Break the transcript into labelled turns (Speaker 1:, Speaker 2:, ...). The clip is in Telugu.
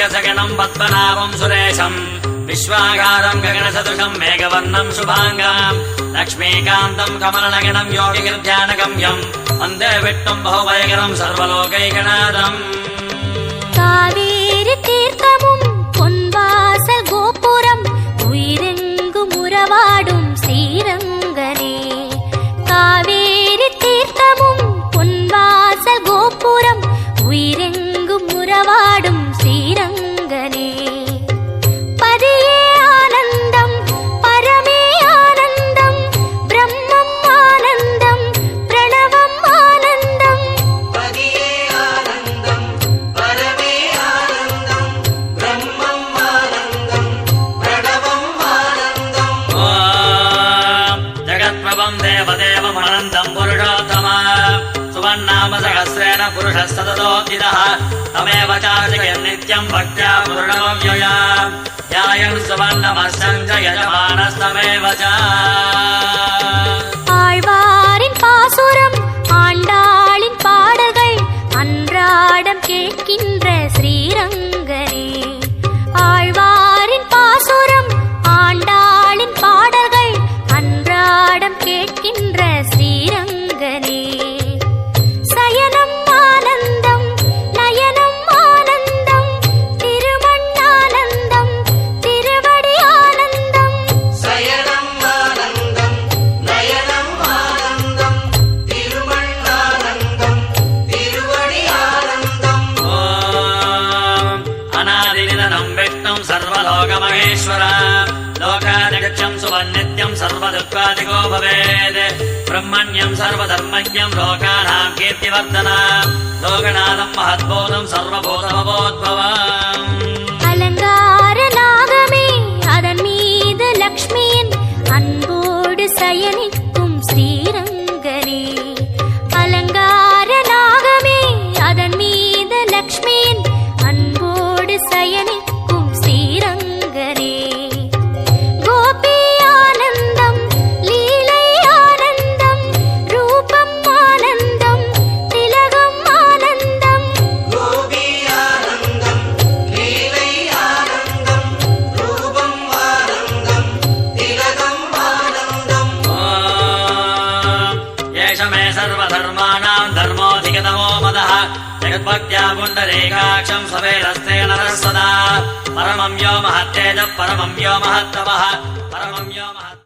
Speaker 1: गगसगणम् पद्मनाभम् सुरेशम् विश्वागारम् गगनसदृशम्
Speaker 2: मेघवर्णम् शुभाङ्गाम् लक्ष्मीकान्तम् कमलनगणम् योगिगिर्ध्यानगम्यम् वन्दे विट्टम् बहुवयगरम्
Speaker 3: सर्वलोकैकनादम् कावेरि तीर्थमुम् ஓம் தேவதேவ மனந்தம் புருஷோத்தம. சுவன்னாம சகசிரேன புருஷ தமேவ சார்ஜயன் நித்யம் பக்தியா புருணோவியா யாயம் சுவர்ணமசஞ்ச யஜமானஸ்தமேவ
Speaker 1: ஆழ்வாரின் பாசுரம் ஆண்டாளின் பாடல்கள் அன்றாடம் கேட்கின்ற
Speaker 3: ஸ்ரீரங்கரே. సర్వలోకమహేశ్వర లోకాదిగచ్చం సువన్నిత్యం సర్వదుఃఖాదిగో భవేద్ బ్రహ్మణ్యం సర్వధర్మజ్ఞం లోకానాం కీర్తివర్ధన లోకనాథం మహద్బోధం సర్వభూతమవోద్భవం
Speaker 1: அலங்கார நாகமே அதன் மீது லக்ஷ்மியின் அன்போடு சயனிக்கும்
Speaker 3: జగద్భక్త్యా పుండరీకాక్షం సవేరస్తే నరः సదా. పరమం యో మహత్తేజ పరమం యో మహత్తమః పరమం యో మహత్